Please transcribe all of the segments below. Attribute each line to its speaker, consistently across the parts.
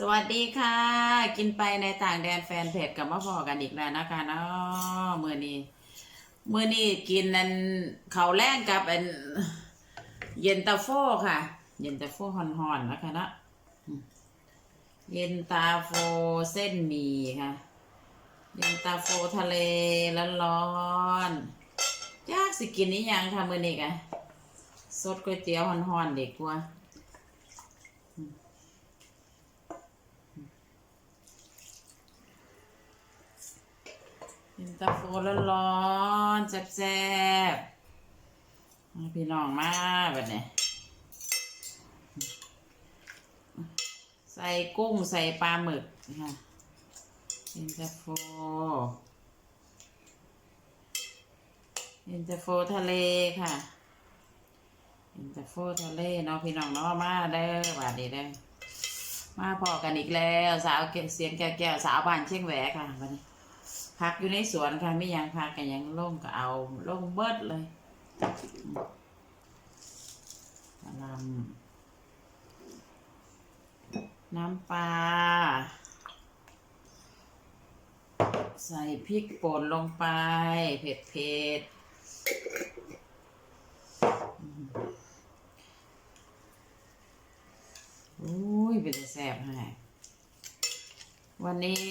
Speaker 1: สวัสดีค่ะ กินไปในต่างแดนแฟนเพจกับมาพอกันอีกแล้วนะคะเนาะมือนี้มือนี้กินนันเขาวแรงกับอันเย็นตาโฟค่ะ เย็นตาโฟฮอนๆนะคะเนาะเย็นตาโฟเส้นหมี่ค่ะ เย็นตาโฟทะเลร้อนๆยากสิกินนี้ยังค่ะมือนี้กะสดก๋วยเตี๋ยวฮอนๆเด็กกว่า กินตาโฟร้อนๆแซ่บๆพี่น้องมาแบบนี้ใส่กุ้งใส่ปลาหมึกค่ะกินตาโฟกินตาโฟทะเลค่ะกินตาโฟทะเลเนาะพี่น้องเนาะมาเด้อบาดนี้เด้อมาพอกันอีกแล้ว สาวเสียงแก้วสาวบ้านเชียงแหวค่ะวันนี้ พักอยู่ในสวนค่ะไม่ยังพักกันยังล่มก็เอาล่มเบิดเลยกะหลำน้ำปลาใส่พริกป่นลงไป เผ็ดเผ็ดๆอุ้ยเป็นแสบให้วันนี้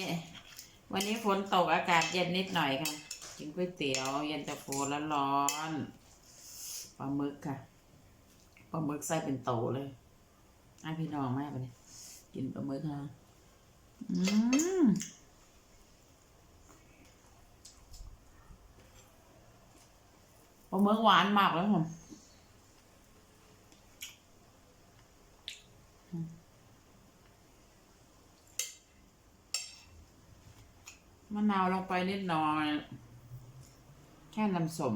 Speaker 1: วันนี้ฝนตกอากาศเย็นนิดหน่อยค่ะ กินก๋วยเตี๋ยว เย็นตาโฟแล้วร้อนปลาหมึกค่ะปลาหมึกใส่เป็นโตเลยให้พี่น้องแม่ไปเลยกินปลาหมึกค่ะอืมปลาหมึกหวานมากเลยผม มะนาวลงไปนิดหน่อย แค่น้ำสม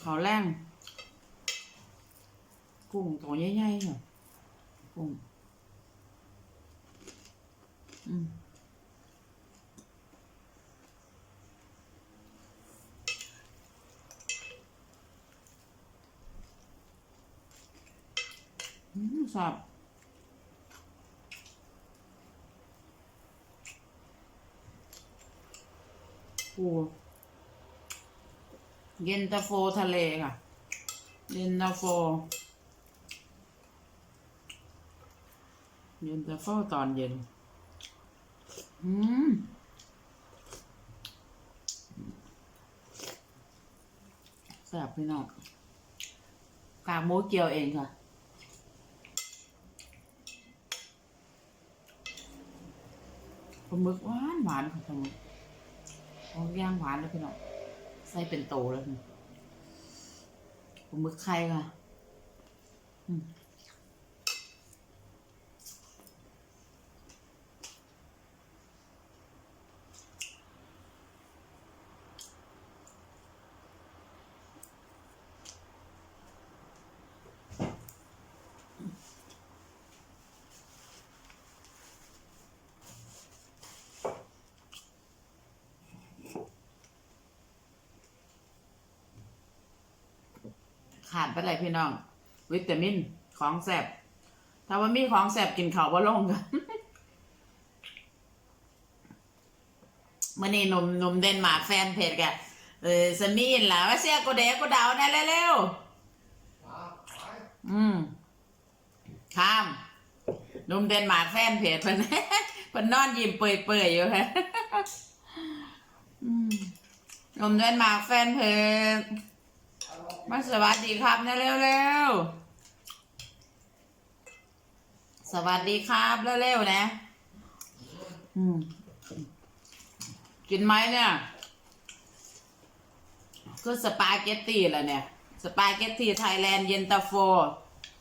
Speaker 1: เขาวแรงกุ้งตัวใหญ่ๆค่ะกุ้งอืม สับปูเย็นตาโฟทะเลค่ะ เย็นตาโฟ เย็นตาโฟตอนเย็น อืมแซ่บพี่น้องกากหมูเจียวเองค่ะ ลาหมึกหวานหวานของปลาหมึกเอาย่างหวานเลยพี่น้องใส่เป็นโตแล้วปลาหมึกไข่ค่ะ อืม ขาดไปเลยพี่น้อง วิตามินของแสบถ้าว่ามีของแสบกินเขาวว่าลงกันมื่อนี้หนุ่มหนุ่มเดนมาร์กแฟนเพจกันเออสมีนล่ะว่าเสียกูเด็กกูเดาแน่เร็วๆอืมข้ามหนุ่มเดนมาร์กแฟนเพจเพิ่นเพิ่นนอนยิ้มเปื่อยๆอยู่ฮะอืมหนุ่มเดนมาร์กแฟนเพจ มาสวัสดีครับนะเร็วๆสวัสดีครับเร็วๆนะอืมกินไหมเนี่ยคือสปาเกตตี้แหละเนี่ย สปาเกตตี้ไทยแลนด์เย็นตาโฟ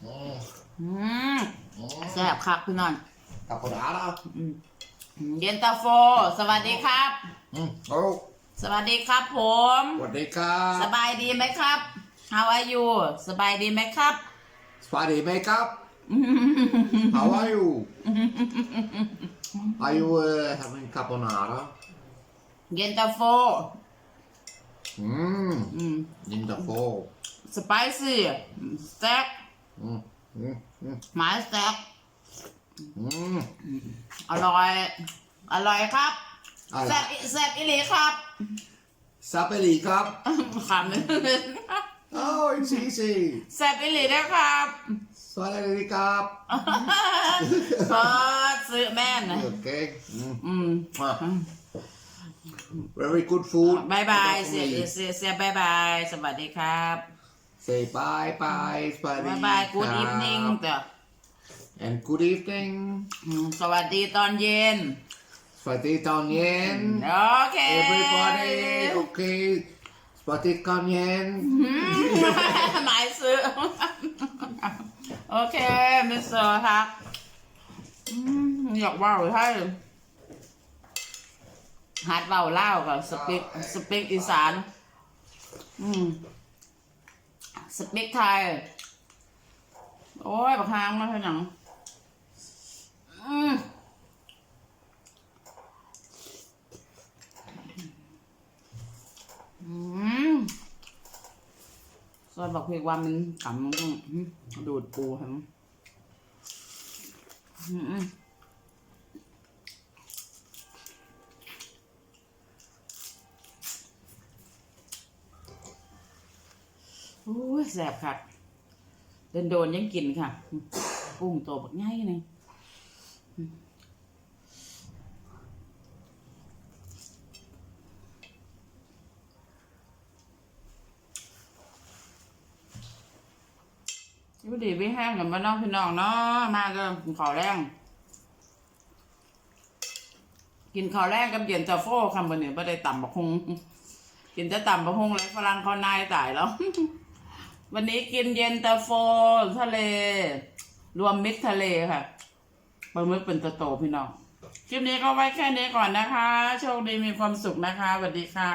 Speaker 2: อืม
Speaker 1: อืม
Speaker 2: อืม
Speaker 1: แซ่บครับพี่นอน
Speaker 2: กับคนอาแล้ว
Speaker 1: อืมเย็นตาโฟ สวัสดีครับ
Speaker 2: อืมโอ้
Speaker 1: สวัสดีครับผม
Speaker 2: สวัสดีครับ
Speaker 1: สบายดีไหมครับ How are you สบายดีไหมครับ
Speaker 2: สวัสดีไหมครับ How are you Are you uh, having carbonara
Speaker 1: เย็นตาโฟ
Speaker 2: อืม
Speaker 1: อืม
Speaker 2: ยินตาโฟ
Speaker 1: สไปซี่สเต็ก
Speaker 2: อืมอืมอืม
Speaker 1: หมายสเต็ก
Speaker 2: อืม
Speaker 1: อร่อย อร่อยครับ
Speaker 2: อะไร
Speaker 1: แซ่บอิแซ่บอิหลีครับ
Speaker 2: ซาเปรีครับ
Speaker 1: คำ นึง
Speaker 2: โอ้ยซีซี
Speaker 1: แซ่บอิหลีนะครับ
Speaker 2: สวัสดีครับ
Speaker 1: ขอซื้อแม่นนะ
Speaker 2: โอเคอืม
Speaker 1: อืม
Speaker 2: อะ very good food
Speaker 1: บายบาย เสียเสียเสียบายบาย สวัสดีครับ
Speaker 2: say bye bye สวัสดี
Speaker 1: บายบาย good
Speaker 2: ครับ
Speaker 1: evening เด้อ
Speaker 2: and good evening
Speaker 1: อืมสวัสดีตอนเย็น
Speaker 2: สวัสดีตอนเย็น
Speaker 1: โอเค
Speaker 2: everybody โอเคสวัสดีตอนเย็น
Speaker 1: หมายซื้อโอเคมิสเตอร์ครับอืมอยากว่าหรือให้ฮัดเบาเล่ากับสเปกสเปกอีสาน อืมสเปกไทย โอ้ยบักฮางมาเป็นหยังอืมอืม ซอยบอกเพลงว่ามันกำมันดูดปูครับอืมโอ้ยแสบค่ะเดินโดนยังกินค่ะ กุ้งตัวบักง่ายเล อยู่ดีไม่แห้งกับบ้าน้องพี่น้องเนาะมาก็กินข้าวแรงกินข้าวแรงกับเย็นตาโฟคำบนเนี่ยไม่ได้ต่ำบักฮงกินแต่ต่ำบักฮงแล้วฝรั่งเขานายตายแล้ว วันนี้กินเย็นตาโฟทะเล รวมมิตรทะเลค่ะปลาหมึกเป็นตัวโตพี่น้องคลิปนี้ก็ไว้แค่นี้ก่อนนะคะ โชคดีมีความสุขนะคะสวัสดีค่ะ